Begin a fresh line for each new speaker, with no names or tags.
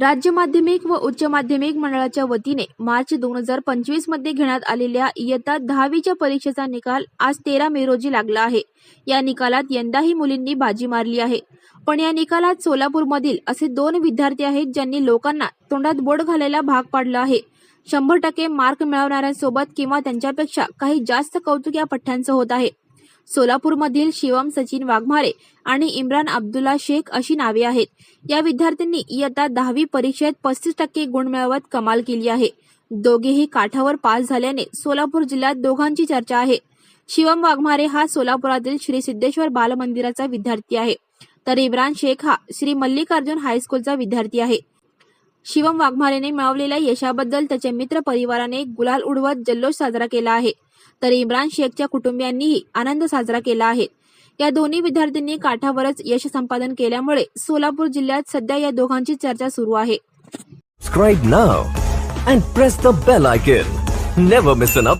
राज्य माध्यमिक व उच्च माध्यमिक मंडळाच्या वतीने मार्च दोन हजार पंचवीसमध्ये घेण्यात आलेल्या इयत्ता दहावीच्या परीक्षेचा निकाल आज तेरा मे रोजी लागला आहे. या निकालात यंदाही मुलींनी बाजी मारली आहे. पण या निकालात सोलापूरमधील असे दोन विद्यार्थी आहेत ज्यांनी लोकांना तोंडात बोट घालायला भाग पाडला आहे. शंभर टक्के मार्क मिळवणाऱ्यांसोबत किंवा त्यांच्यापेक्षा काही जास्त कौतुक या पठ्ठ्यांचं होत आहे. सोलापूरमधील शिवम सचिन वाघमारे आणि इम्रान अब्दुल्ला शेख अशी नावे आहेत. या विद्यार्थ्यांनी इयत्ता दहावी परीक्षेत पस्तीस टक्के गुण मिळवत कमाल केली आहे. दोघेही काठावर पास झाल्याने सोलापूर जिल्ह्यात दोघांची चर्चा आहे. शिवम वाघमारे हा सोलापुरातील श्री सिद्धेश्वर बालमंदिराचा विद्यार्थी आहे. तर इम्रान शेख हा श्री मल्लिकार्जुन हायस्कूलचा विद्यार्थी आहे. शिवम वाघमारेने मिळवलेल्या यशाबद्दल त्याच्या मित्र परिवाराने गुलाल उडवत जल्लोष साजरा केला आहे तर इम्रान शेखच्या कुटुंबियांनीही आनंद साजरा केला आहे या दोन्ही विद्यार्थ्यांनी काठावरच यश संपादन केल्यामुळे सोलापूर जिल्ह्यात सध्या या दोघांची चर्चा सुरू आहे
Subscribe now and press the bell icon. Never miss.